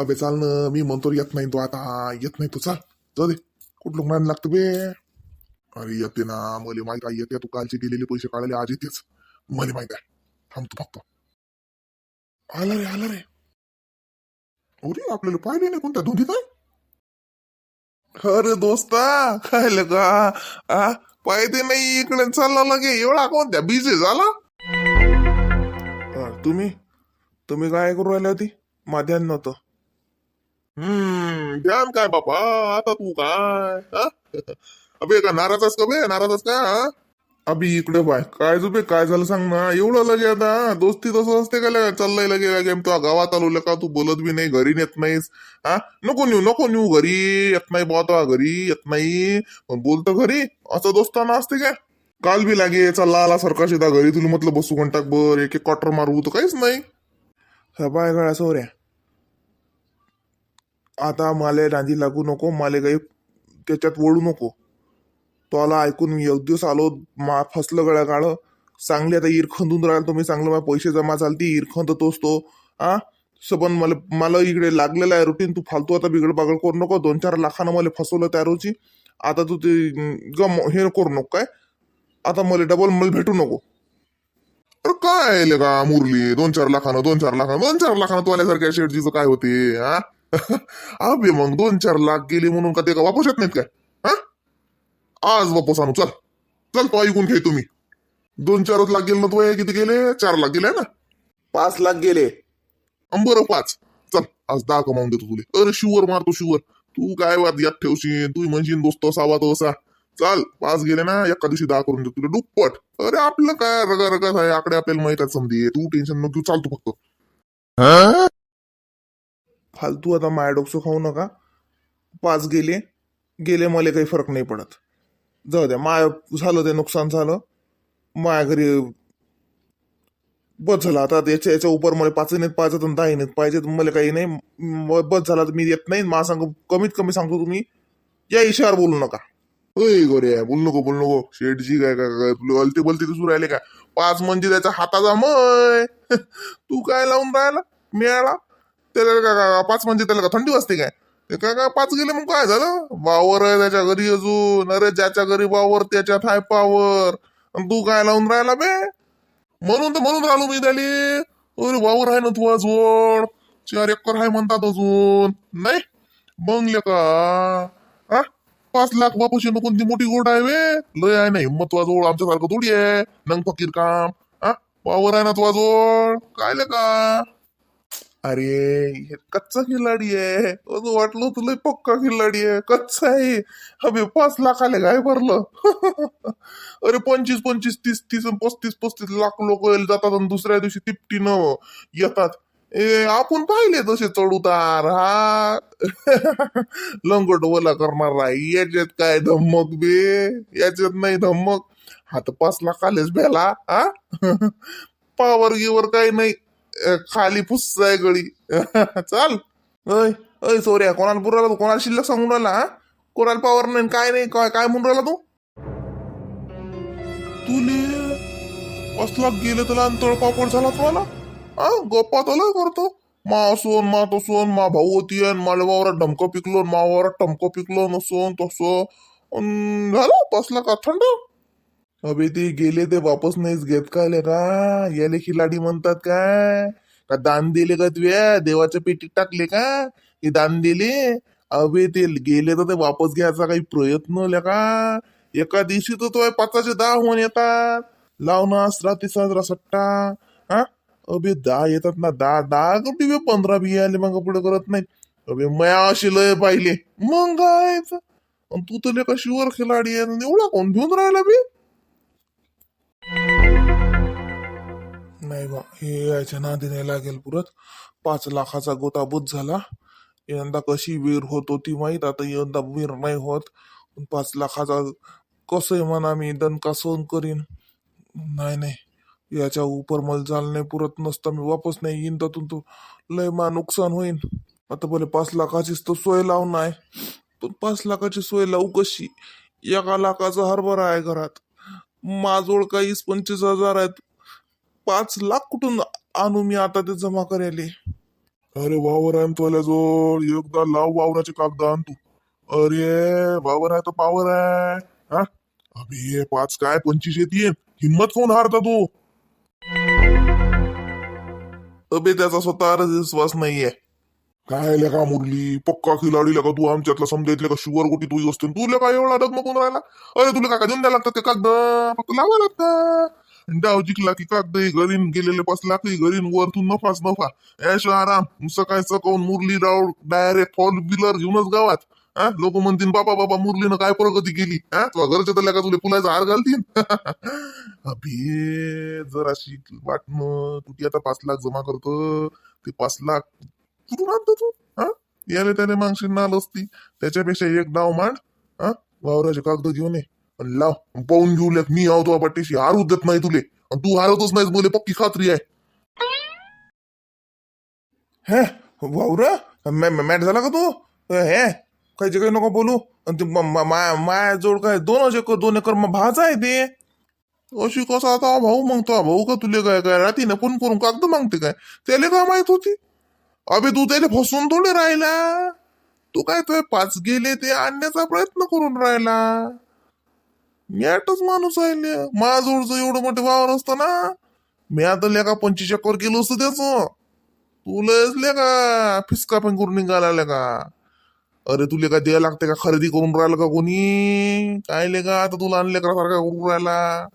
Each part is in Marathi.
अबे चाल ना मी म्हणतो येत नाही तो आता. येत नाही तू चाल. जाऊ दे. कुठलं म्हणायला लागतं बे? अरे येते ना मला माहीत आहे येते. तू कालचे गेलेले पैसे काढले आज येतेच. मला माहीत आहे. थांबतो फक्त. आला रे आला रे. अरे आपल्याला पाहिले नाही कोणत्या धुंदीत आहे अरे दोस्ता खायला का? आ पाहिजे नाही इकडे चालला लगे. एवढा कोणत्या बिझी झाला? तुम्ही? तुम्ही काय करू राहिले होती? ध्यान नव्हतं. हम्म ध्यान काय बापा आता तू काय? हा? अबे का नाराजच का बे? नाराजच का? हा? इकडे बाय. काय जुबे काय झालं सांग ना? एवढं लगे आता. दोस्ती तसं असते का लगे? चाललंय लगे लगे तू गावात आलो का तू बोलत बी नाही घरी नेत नाहीस. हा? नको नेऊ नको नेऊ. घरी येत नाही बुवा घरी येत नाही. पण बोलतो घरी. असं दोस्ताना असते का? काल बी लागे चालला आला सरकार घरी. तुला म्हटलं बसू घंटाक बर एक एक क्वार्टर मारू तर काहीच नाही. बाय गळा सोऱ्या. आता माले रांजी लागू नको माले काही त्याच्यात वळू नको. तो आला ऐकून मी एक दिवस आलो मा फसलं गळ्या गाळं. चांगली आता इरखंदून राहिला तुम्ही चांगलं माझे पैसे जमा चालती इरखंद तोच तो. आ? सबन मला मला इकडे लागलेलं आहे रुटीन तू फालतू आता बिघड बागड करू नको. दोन चार लाखानं मला फसवलं त्या रोजी. आता तू ते गम हे करू नको काय? आता मला डबल मला भेटू नको. अरे काय आहे का मुरली? दोन चार लाखानं दोन चार लाखानं दोन चार लाखानं तू आल्यासारख्या शेडजीचं काय होते हा अबे मग दोन चार लाख गेले म्हणून का ते का वापस येत नाहीत काय? हा? आज वापस आणू चल. चल तो ऐकून घे तुम्ही. दोन चारच लाख गेले ना तो किती गेले? चार लाख गेले ना? पाच लाख गेले. बरं पाच. चल आज दहा कमावून देतो तुले. अरे शिवर मारतो शिवर तू काय वाद याद ठेवशील? तू म्हणशील दोस्त असावा तो असा. चाल पाच गेले ना एका दिवशी दहा करून देतो तुला. दुप्पट अरे आपलं काय रगा रगाच आहे आकडे आपल्याला माहीत आहे समजे. तू टेन्शन नको चालतो फक्त. फालतू आता माया खाऊ नका. पाच गेले गेले मला काही फरक नाही पडत. जाऊ द्या माय झालं ते नुकसान झालं. माया घरी बस झाला. आता याच्या याच्या उपर मला पाच नाहीत पाहिजे तर दहा नाहीत पाहिजे मला काही नाही. बस झाला तर मी येत नाही. मा सांग कमीत कमी सांगतो तुम्ही या इशावर बोलू नका. ओय गोरे बोल नको बोल नको. शेठजी काय काय काय तुला गलती दिसू राहिले काय पाच म्हणजे त्याच्या हाताचा मय. तू काय लावून राहिला? मिळाला? त्याला काय पाच म्हणजे त्याला का थंडी वाजते काय? ते काय का पाच गेले मग काय झालं? वावर आहे त्याच्या घरी अजून. अरे ज्याच्या घरी वावर त्याच्यात हाय पावर. आणि तू काय लावून राहिला बे? म्हणून तर म्हणून राहिलो मी त्याली. अरे वावर आहे ना तू अजून. चार एकर आहे म्हणतात अजून. नाही? बंगले का? हा पाच लाख बापूशी नको कोणती मोठी गोट आहे वे लय आहे नाही हिंमत वाजवळ आमच्यासारखं थोडी आहे. नंग फकीर काम. हा वावर आहे ना तू वाजवळ काय का? अरे हे कच्चा खिलाडी आहे. असं वाटलं तुला पक्का खिलाडी आहे. कच्चा आहे. अबे पाच लाख आले काय भरलं. अरे पंचवीस पंचवीस तीस तीस पस्तीस पस्तीस लाख लोक जातात आणि दुसऱ्या दिवशी तिपटीनं येतात. ए आपण पाहिले तसे चढ उतार हा? लंगोट ओला करणार आहे याच्यात काय धम्मक बे? याच्यात नाही धम्मक. हा तर पाच लाख आलेच भेला हा? पावर गिवर काही नाही. खाली फुस आहे गळी. चाल. अय अय सोऱ्या कोणाला पुराला तू? कोणाला शिल्लक सांगून राहिला हा? कोणाला पावर नाही काय नाही काय काय म्हणून राहिला तू? तुले असला गेले तुला अंतळ पापड झाला तुम्हाला? हा गप्पा तुला करतो. मा सोन मा तो मा भाऊ होती आणि मला वावरात डमकं पिकलो मा वावरात टमकं पिकलो नसोन तसं. झालं बसला का? थंड? अबे ते गेले ते वापस नाहीच घेत काय का? याले खिलाडी म्हणतात काय का दान दिले का तुया? देवाच्या पेटीत टाकले का? हे दान दिले? अबे ते गेले तर ते वापस घ्यायचा काही प्रयत्न आल्या का? एका दिवशी तर तो पाचाचे दहा होऊन येतात. लावणास रात्री साजरा सट्टा. हा? अबे दहा येतात ना दहा दहा कुठे पंधरा बी आले मग पुढे करत नाही अबे मया अशी लय पाहिले. मग काय अन तू तर लेका शिवर खिलाडी आहे एवढा कोण घेऊन राहिला बे? नाही बा हे याच्या नादीने लागेल पुरत. पाच लाखाचा गोताबूत झाला. यंदा कशी वीर होत होती माहीत आता यंदा वीर नाही होत. पण पाच लाखाचा कसं म्हणा मी दणका सोन करीन. नाही नाही. याच्या उपर मला झालं नाही पुरत नसता मी वापस नाही येईन त्यातून तो लय मा नुकसान होईन. आता बोले पाच लाखाचीच तर सोय लावून आहे. पण पाच लाखाची सोय लावू कशी? एका लाखाचा हरभरा आहे घरात. माझोळ काहीच पंचवीस हजार आहेत. पाच लाख कुठून आणू मी आता ते जमा करायले? अरे वावर आहे तुला जोड एकदा लाव वावराचे कागद आण तू अरे वावर आहे तर पावर आहे. हा? अबे पाच काय? पंचवीस येतील हिंमत कोण हारता तू? अबे त्याचा स्वतःवर विश्वास नाहीये. काय लेका मुरली पक्का खिलाडी लेका तू आमच्यातला समजा इथल्या का शुगर गोटी तू असते तू लेका एवढा डगमगून राहिला? अरे तुला काय देऊन द्यायला लागतात ते कागद. फक्त लावा लागतात. डाव जिंकला की कागद घरीन गेलेले पाच लाख घरी वरतून नफाच नफा. ऐश आराम सकाळी सकाळून Murli Rao direct four wheeler घेऊनच गावात. हा लोक म्हणतील बाबा बाबा मुरलीनं काय प्रगती केली? हा तुला घरच्या तर लेका तुला फुलाचा हार घालतील अभि जराशी वाटणं तुझी आता पाच लाख जमा करतो. ते पाच लाख किती मानतो तू? हा? याले त्याने मागशी नाल असती. त्याच्यापेक्षा एक डाव मांड. हा? वावराचे कागद घेऊन ये. आणि लाव. पाहून घेऊ लेत मी आहो तो पट्टीशी हारू देत नाही तुले. आणि तू हारवतच नाहीस बोले. पक्की खात्री आहे. हे वावर? मॅट झाला का तू? हे काही काही नको बोलू. आणि ते माया जोड काय दोन एकर दोन एकर मग आहे ते? अशी कसा आता भाऊ मग तो भाऊ का तुले काय काय रात्रीने फोन करून कागद मागते काय? त्याला काय माहीत होती? अबे तू त्याला फसून थोडे राहिला. तू काय तुझे पाच गेले ते आणण्याचा प्रयत्न करून राहिला. मॅटच माणूस आहे माझोडचं एवढं मोठं वावर असतं ना मी आता लेका पंचवीस चक्कर केलं असतं त्याच. तुलाच लेका फिसका पण करून निघाला का? अरे तुले का द्यायला लागते का खरेदी करून राहिलं का कोणी? काय लेका आता तुला आणले का सारखा करून राहिला?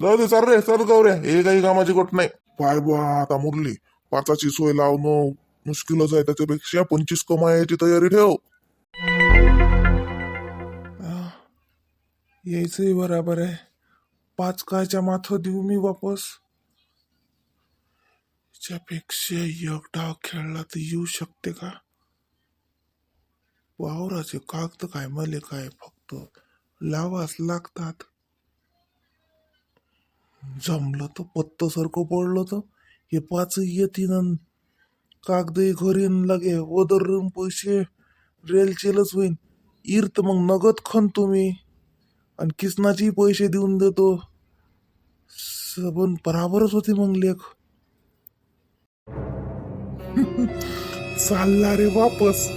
जाऊ दे सर रे सर गौऱ्या हे काही कामाची गोट नाही. पाय बा आता मुरली. पाचाची सोय लावणं. मुश्किलच आहे त्याच्यापेक्षा पंचवीस कमायची तयारी ठेव. यायचंही बराबर आहे. पाच कायच्या माथ देऊ मी वापस. त्यापेक्षा एक डाव खेळला तर येऊ शकते का? वावराचे कागद काय मले काय फक्त. लावाच लागतात. जमलं तर पत्त सारखं पडलं तर हे पाच येतील कागदही घरीन लगे ओदर पैसे रेलचेलच होईन. इर तर मग नगद खन तुम्ही. आणि किसनाची पैसे देऊन देतो. सबन बराबरच होते मग लेख. चालला रे वापस.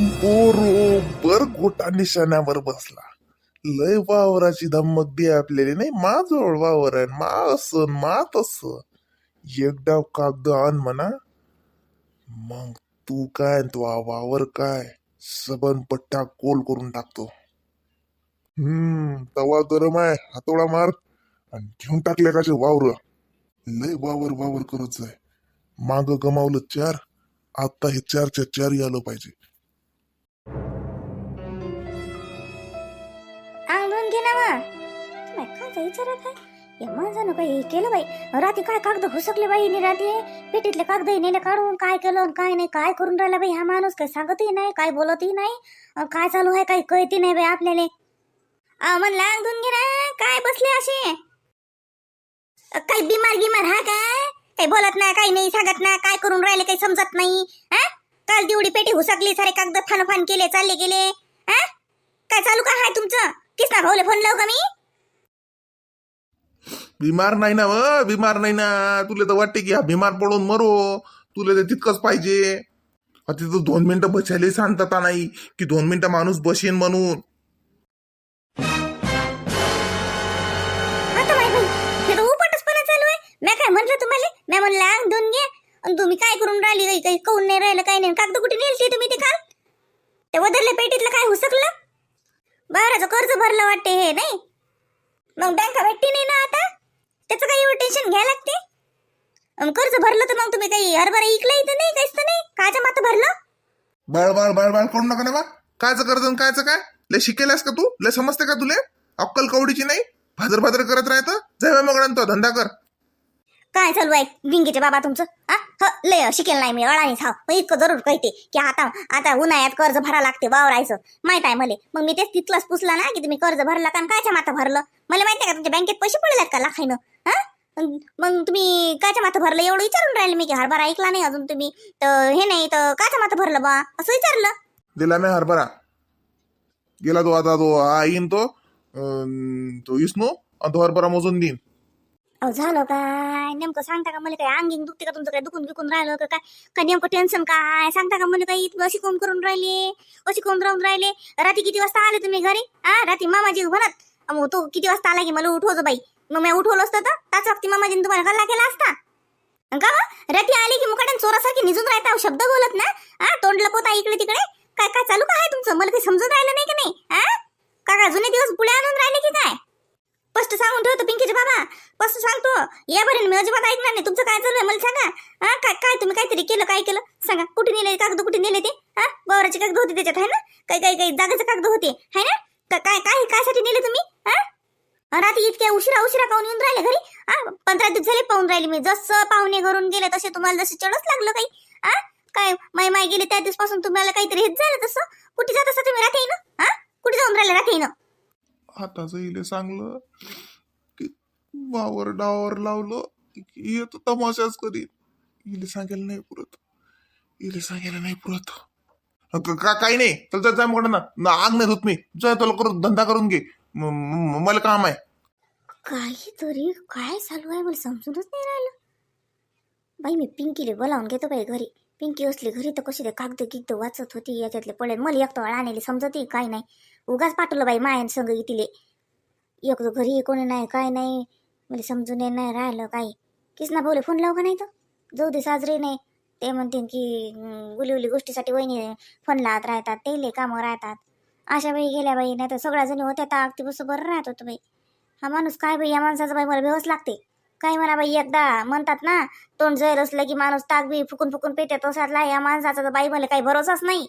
बरोबर गोटा निशाण्यावर बसला. लय वावराची धमक दे आपल्याला नाही. माझोळ वावर आहे. मा असं मा तस. एक डाव कागद आण म्हणा. मग तू काय तो वावर काय? सबन पट्टा कोल करून टाकतो. हम्म तवा गरम आहे हातोडा मार आणि घेऊन टाकले का वावर. लय वावर वावर करत जाय. माग गमावलं चार आता हे चारच्या चार आलं पाहिजे. आणून घे ना मग काय विचारत आहे? माणसानं काही हे केलं बाई. रात्री काय कागद हुसकले बाई हिने रात्री? पेटीतले कागद नेले काढून काय केलं आणि काय नाही? काय करून राहिला बाई हा माणूस? काही सांगतही नाही काय बोलतही नाही. काय चालू आहे काही कळती नाही बाई आपल्याला. म्हणला अंगून घे ना काय बसले असे? काही बिमार गिमार हा काय काही बोलत नाही काही नाही सांगत नाही काय करून राहिले काही समजत नाही? हा काल तेवढी पेटी हुसकली सारे कागद फान फान केले चालले गेले. हा काय चालू का हाय तुमचं? किसना भाऊले फोन लावू का मी? बिमार नाही ना व? बिमार नाही ना. तुला तर वाटते की हा बिमार पडून मरो. तुला तर तितकंच पाहिजे. तिथं दोन मिनिटं बसायला शांतता नाही की दोन मिनिटं माणूस बसेन म्हणून. आता माय बाई हे तर उपटचपणा चालू आहे. मी काय म्हटलं तुम्हाला? मी म्हणलं अंग घे. आणि तुम्ही काय करून राहिली काही काही कौन नाही राहिलं काही नाही. कागद कुठे नेलते तुम्ही ते काल? ते वदरल्या पेटीतलं काय हुसकलं? बाराचं कर्ज भरलं वाटते हे नाही? मग बँका भेटती नाही ना आता? त्याचं काही एवढं टेन्शन घ्यायला लागते? अन कर्ज भरलं तर मग तुम्ही काही हरभरा इकला इथं नाही काहीच तर नाही? काच्या मात भरलं? बाळ बाळ बाळ बाळ करू नका ना बा. कायचं कर्ज आणि कायचं काय? लय शिकेलास का तू? लय समजते का तुले? अक्कल कवडीची नाही? भाजर भाजर करत राहतं? जय मग धंदा कर. काय चालू आहे? विंगीचे बाबा तुमचं हा? ह लय शिकेल नाही मी अळानीच हा मग इतकं जरूर कळते की आता आता उन्हाळ्यात कर्ज भरा लागते वावरायचं. माहीत आहे मले. मग मी तेच तिथलंच पुसलं ना की तुम्ही कर्ज भरला का आणि कायच्या माथा भरलं? मला माहिती आहे का तुमच्या बँकेत पैसे पडलेत का लाखाईनं हा? मग- तुम्ही कायच्या माथं भरलं? एवढं विचारून राहिले मी की हरभरा ऐकला नाही अजून तुम्ही. तर हे नाही तर कायच्या माथा भरलं बा? असं विचारलं. दिला नाही हरभरा. गेला तो आता तो हा येईन तो अं, तो इस्नो आणि तो हरभरा मोजून देईन. अहो झालं काय? नेमकं सांगता का मला काय अंगिंग दुखते का? तुमचं काय दुखून बिकून राहिलं का काय? काय नेमकं टेन्शन काय? सांगता का मला काही अशी कोण करून राहिले? अशी कोण राहून राहिले. रात्री किती वाजता आले तुम्ही घरी? हा रात्री मामाजी म्हणत. मग तो किती वाजता आला की मला उठवतो बाई? मग मी उठवलं असतं तर? त्याच वक्ती मामाजीने तुम्हाला गल्ला केला असता? का मग रात्री आली की मुकाट्यान चोरासारखी निजून राहता शब्द बोलत ना? हा तोंड लपवता इकडे तिकडे? काय काय चालू काय आहे तुमचं? मला काही समजून राहिलं नाही का नाही? हा का जुने दिवस पुढे आणून राहिले की काय? स्पष्ट सांगून ठेवतो पिंकीचे बाबा. स्पष्ट सांगतो. या बरे मी अजिबात ऐकणार नाही. तुमचं काय चालू आहे मला सांगा. हा काय काय तुम्ही काहीतरी केलं काय केलं? सांगा कुठे नेले कागद कुठे नेले ते? हा गोवराचे कागद होते त्याच्यात आहे ना? काही काही काही जागेचे कागद होते है ना? काय काय कायसाठी नेले तुम्ही? हा? रात्री इतक्या उशिरा उशिरा काऊन येऊन राहिले घरी? हा पंधरा दिवस झाले पाहून राहिले मी. जसं पाहुणे घरून गेले तसे तुम्हाला जसे चढच लागलं काही. हा? काय माय माय गेले त्या दिवसपासून तुम्हाला काहीतरी हेच झालं तसं? कुठे जात असता तुम्ही राहते ना हा? कुठे जाऊन राहिले राहते ना आता इले सांगलं की वावर डावर लावलं की येत तमाशाच करीन. इले सांगायला नाही पुरत. इले सांगायला नाही पुरत. का काही नाही. चल चल जाय मग ना आग नाही धुत मी. जाय तुला करून धंदा करून घे. मला काम आहे. काहीतरी काय चालू आहे मला समजूनच नाही राहिलं. बाई मी पिंकीले बोलावून घेतो बाई घरी. पिंकी असली घरी तर कशी ते कागद गिगद वाचत होती याच्यातले पडेल मला एक तो आणले समजते काय नाही. उगाच पाठवलं बाई मायन संग तिले एक तर घरी कोणी नाही काय नाही. मला समजून येत नाही राहिलं काही. किसना भाऊले फोन लावू का नाही तर? जाऊ दे साजरे नाही ते म्हणतील की अं, गुली उली गोष्टीसाठी वहिनी फोन लावत राहतात तेले कामं राहतात. अशा बाई गेल्या बाई नाही तर सगळ्या जणी होत्या तर अगदी बस बरं राहत होतं बाई. हा माणूस काय बाई या माणसाचं बाई मला भेवच लागते. काय म्हणा बाई एकदा म्हणतात ना तोंड जर असलं की माणूस ताक बी फुकून फुकून पेटे तसातला या माणसाचा तर बाई मला काही भरोसाच नाही.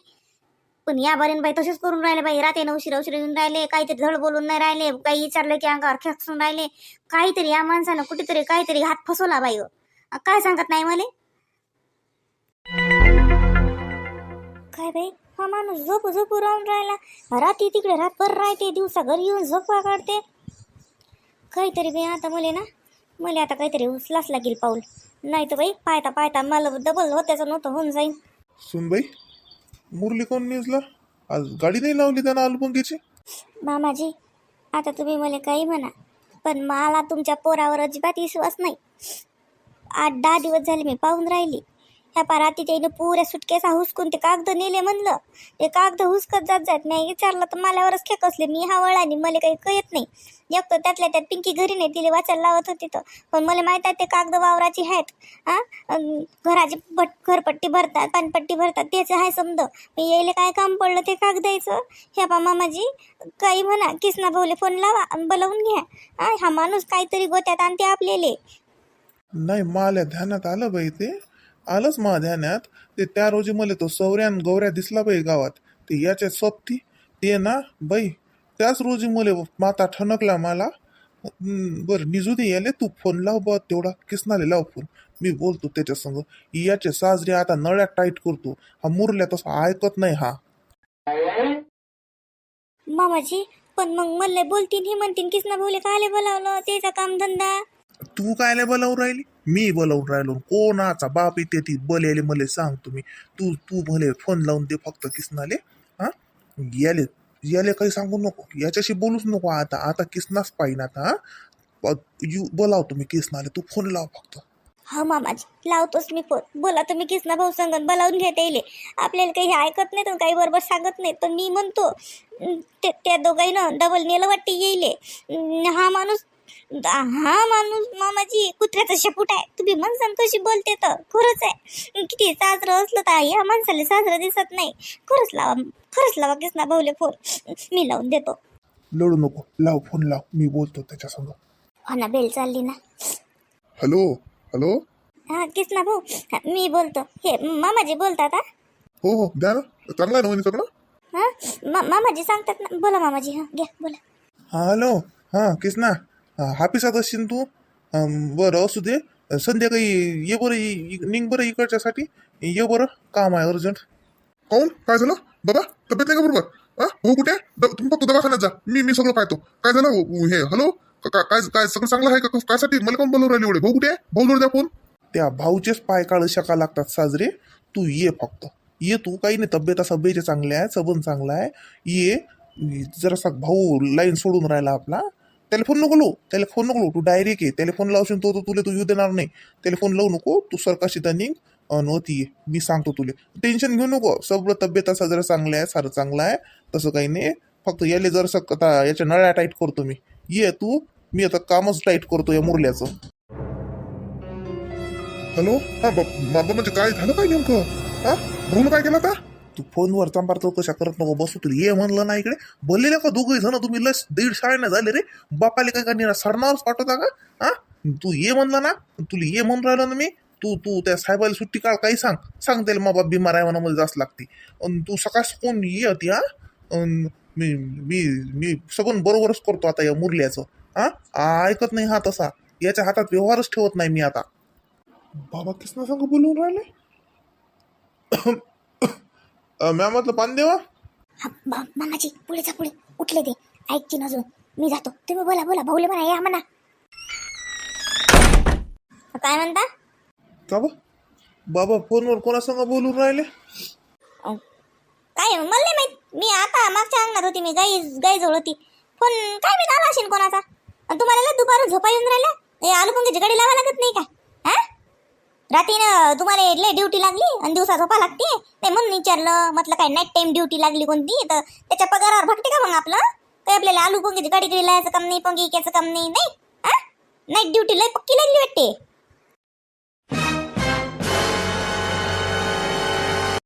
पण या बारीन बाई तसेच करून राहिले बाई. रात्री उशिरा उशिरा येऊन राहिले काहीतरी धड बोलून नाही राहिले काही विचारलं की अंगावर खेचून राहिले. काहीतरी या माणसानं कुठेतरी काहीतरी हात फसवला बाई हो. काय सांगत नाही मला? काय बाई? हा माणूस झोपू झोपू राहून राहिला. रात्री तिकडे रातभर राहते दिवसा घरी येऊन झोपा काढते काहीतरी बाई आता मले ना मला आता काहीतरी उचलाच लागेल पाऊल. नाही तर बाई पायता पायता मला डबल होत्याचं नव्हतं होऊन जाईन. सुनबाई मुरली कोण न्यूजला? आज गाडी नाही लावली त्यानं आलबंगीची मामाजी आता तुम्ही मला काही म्हणा पण मला तुमच्या पोरावर अजिबात विश्वास नाही. आठ दहा दिवस झाले मी पाहून राहिली. ह्या पाराती त्याने पुऱ्या सुटकेसा हुसकून ते कागद नेले म्हणलं. ते कागद हुसकत जात जात नाही विचारलं तर माल्यावरच खेकसले. मी हा वळाने मला काही कळत नाही. एक तर त्यातल्या त्यात पिंकी घरी नाही तिला वाचायला लावत होती तर. पण मला माहीत आहे ते कागद वावराची आहेत. हा घराची पट घरपट्टी भरतात पाणपट्टी भरतात. तेच आहे समज मी यायला काय काम पडलं ते कागदायचं ह्या पा मामाजी काही म्हणा किसना भाऊले फोन लावा आणि बोलावून घ्या. हा हा माणूस काहीतरी गोत्यात आणते आपल्याले. नाही मला ध्यानात आलं बाई ते. आलंच मा ध्यानात. ते त्या रोजी मला तो सौऱ्यान गौऱ्या दिसला बाई गावात. ते याच्या सोबती. ते ना बाई. त्याच रोजी मला माता ठणकला मला. बरं निजू दे याले. तू फोन लाव बा तेवढा किसनाले लाव फोन. मी बोलतो त्याच्या संग. याचे साजरे आता नळ्यात टाईट करतो. हा मुरल्या तसा ऐकत नाही हा. मामाजी पण मग मला बोलतीन हे म्हणतीन किसना भाऊले काले बोलावलं? त्याचा काम धंदा तू कायले बोलावून राहिली? मी बोलावून राहिलो. कोणाचा बाप येते ती बोलेले मले सांग तुम्ही. तू तू भले फोन लावून दे फक्त किसनाले. हा? याले याले काही सांगू नको. याच्याशी बोलूच नको आता. आता किसनाच पाहिजे आता हा? यू बोलाव तुम्ही किसनाले. तू फोन लाव फक्त. हा मामाजी लावतोच मी फोन बोला तुम्ही किसना भाऊ संगत बोलावून घेता येईल आपल्याला काही ऐकत नाही तर काही बरोबर सांगत नाही तर मी म्हणतो ते- त्या दोघांना डबल नेलं वाटते येईल. हा माणूस हा माणूस मामाजी कुत्र्याचा शेपूट आहे. तुम्ही माणसानं कशी बोलते तर? खरंच आहे. किती साजरं असलं तर या माणसाला साजरं दिसत नाही. खरंच लावा खरंच लावा किसना भाऊले फोन. मी लावून देतो. लढू नको. लाव फोन लाव. मी बोलतो त्याच्या संग. हो ना बेल चालली ना. हॅलो? हॅलो? हा किसना भाऊ. हा, मी बोलतो. हे मामाजी बोलतात हा? हो हो. द्या ना. चांगला आहे ना वहिनी सगळं? हा? मा- मामाजी सांगतात ना. बोला मामाजी हा घ्या बोला. हा हॅलो? हां किसना हा, हापिसात असशील तू बरं असू दे संध्याकाळी ये बरं इ- इ- निघ बरं इकडच्यासाठी ये बरं काम आहे अर्जंट. काऊन? काय झालं? बाबा तब्येत नाही का बरोबर? हा कुठे? द- तुम्ही फक्त दवाखान्यात जा. मी मी सगळं पाहतो. काय झालं? हो, हे हॅलो? का- का- काय काय सगळं चांगलं आहे का? काय साठी मला कोण बोलवून राहिले एवढे? भाऊ कुठे? आहे? भाऊ जोड द्या फोन त्या भाऊचेच पाय काळ शका लागतात साजरे. तू ये फक्त. ये तू. काही नाही तब्येत सभेचे चांगले आहे सबन चांगला आहे. ये. जरासा भाऊ लाईन सोडून राहिला आपला. त्याला फोन नको लावू. त्याला फोन नको लावू. तू डायरेक्ट ये. त्याला फोन लावशील तो तर तुला तू येऊ देणार नाही. त्याला फोन लावू नको. तू सरकाशी निघ नव्हती आहे ये. मी सांगतो तुले. टेन्शन घेऊ नको. सगळं तब्येत असा जरा चांगलं आहे. सारं चांगलं आहे. तसं काही नाही. फक्त याले जर आता याच्या नळ्या टाईट करतो मी. ये तू. मी आता कामच टाईट करतो या मुरल्याचं. हॅलो हा बाबा म्हणजे काय? झालं काय नेमकं? हा? भूल काय केलं आता? तू फोनवर चांबार चौकशा करत नको बसू तुला ये म्हणलं ना इकडे बोललेलं का दोघे जण तुम्ही लस दीड शाळेनं झाले रे बापाले काय करणार? सरणारच पाठवता का? हा? तू ये म्हणलं ना तुला ये म्हणून राहिलो ना मी तू तू त्या साहेबाला सुट्टी काढ काही सांग. सांग त्याला मग बाप बिमार आहे म्हणा मध्ये जास्त लागते. तू सकाळ कोण ये होती हा? मी मी मी सगळं बरोबरच करतो आता या मुरल्याचं. हा? ऐकत नाही हा तसा. याच्या हातात व्यवहारच ठेवत नाही मी आता. बाबा किसना सांग बोलून राहिले? मॅम म्हटलं पान देवा? हा, मामाजी पुढे जा पुढे. उठले ते. ऐकते ना अजून. मी जातो. तुम्ही बोला बोला. भाऊले म्हणा या म्हणा. काय म्हणता? का बा? बाबा फोनवर कोणासंग बोलून राहिले? अं, काय मला नाही माहीत. मी आता मागच्या अंगणात होती मी गाई गाईजवळ होती. फोन काय मी आला असेल कोणाचा? आणि तुम्हाला लय दुपारून झोपा येऊन राहिल्या हे आलू पंख्याची गाडी लावा लागत नाही का? हा? रात्रीनं तुम्हाला लय ड्युटी लागली आणि दिवसा झोपा लागते. ते म्हणून विचारलं म्हटलं काय नाईट टाईम ड्युटी लागली कोणती? तर त्याच्या पगारावर भागते का मग आपलं? काय आपल्याला आलू पंख्याची गाडी गिडी लायचं काम नाही पंगी इकायचं काम नाही नाही? हा? नाईट ड्युटी लय पक्की लागली वाटते.